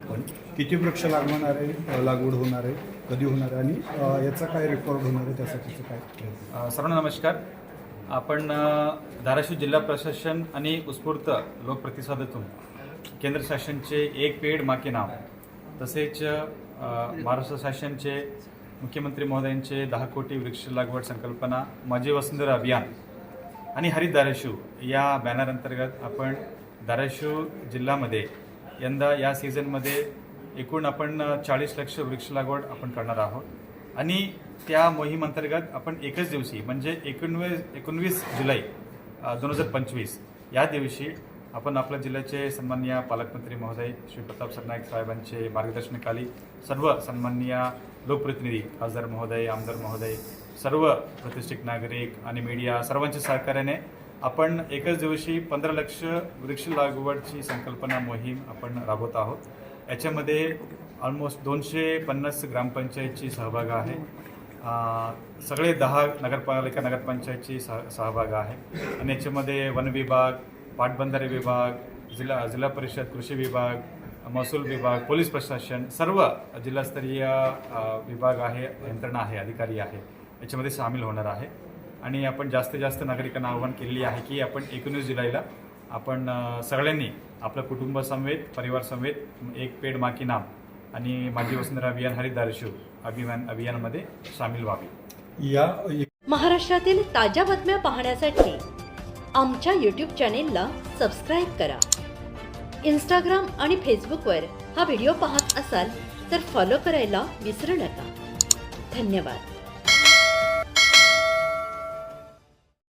पण किती वृक्ष लागणार आहे लागवड होणार आहे कधी होणार आहे आणि याचा काय रेकॉर्ड होणार आहे त्यासाठीचं काय सर्वांना नमस्कार. आपण धाराशिव जिल्हा प्रशासन आणि उत्स्फूर्त लोकप्रतिसादातून केंद्र शासनचे एक पेड माके नाव तसेच महाराष्ट्र शासनचे मुख्यमंत्री महोदयांचे दहा कोटी वृक्ष लागवड संकल्पना माझे वसुंधरा अभियान आणि हरित धाराशिव या बॅनर अंतर्गत आपण धाराशिव जिल्ह्यामध्ये यंदा या सीझनमध्ये एकूण आपण चाळीस लक्ष वृक्ष लागवड आपण करणार आहोत. आणि त्या मोहीम अंतर्गत आपण एकच दिवशी म्हणजे एकोणवीस एकोणवीस जुलै दोन हजार पंचवीस या दिवशी आपण आपल्या जिल्ह्याचे सन्माननीय पालकमंत्री महोदय श्री प्रताप सरनाईक साहेबांचे मार्गदर्शनाखाली सर्व सन्माननीय लोकप्रतिनिधी खासदार महोदय आमदार महोदय सर्व प्रतिष्ठित नागरिक आणि मीडिया सर्वांच्या सहकार्याने आपण एकच दिवशी पंधरा लक्ष वृक्ष लागवडची संकल्पना मोहीम आपण राबवत आहोत. याच्यामध्ये ऑलमोस्ट दोनशे पन्नास ग्रामपंचायतची सहभाग आहे. सगळे दहा नगरपालिका नगरपंचायतची सह सहभाग आहे. आणि याच्यामध्ये वन विभाग पाटबंधारे विभाग जिल्हा जिल्हा परिषद कृषी विभाग महसूल विभाग पोलीस प्रशासन सर्व जिल्हास्तरीय विभाग आहे यंत्रणा आहे अधिकारी आहे. याच्यामध्ये सामील होणार आहे. आणि आपण जास्तीत जास्त नागरिकांना आव्हान केलेली आहे की आपण एकोणीस जुलैला आपण सगळ्यांनी आपलं कुटुंबासमेत परिवारसमेत एक पेड माकी नाम आणि माझी वसुंधरा अभियान हरित धाराशिव अभियान अभियानामध्ये सामील व्हावी. या महाराष्ट्रातील ताज्या बातम्या पाहण्यासाठी आमच्या यूट्यूब चॅनेलला सबस्क्राईब करा. इंस्टाग्राम आणि फेसबुकवर हा व्हिडिओ पाहत असाल तर फॉलो करायला विसरू नका. धन्यवाद.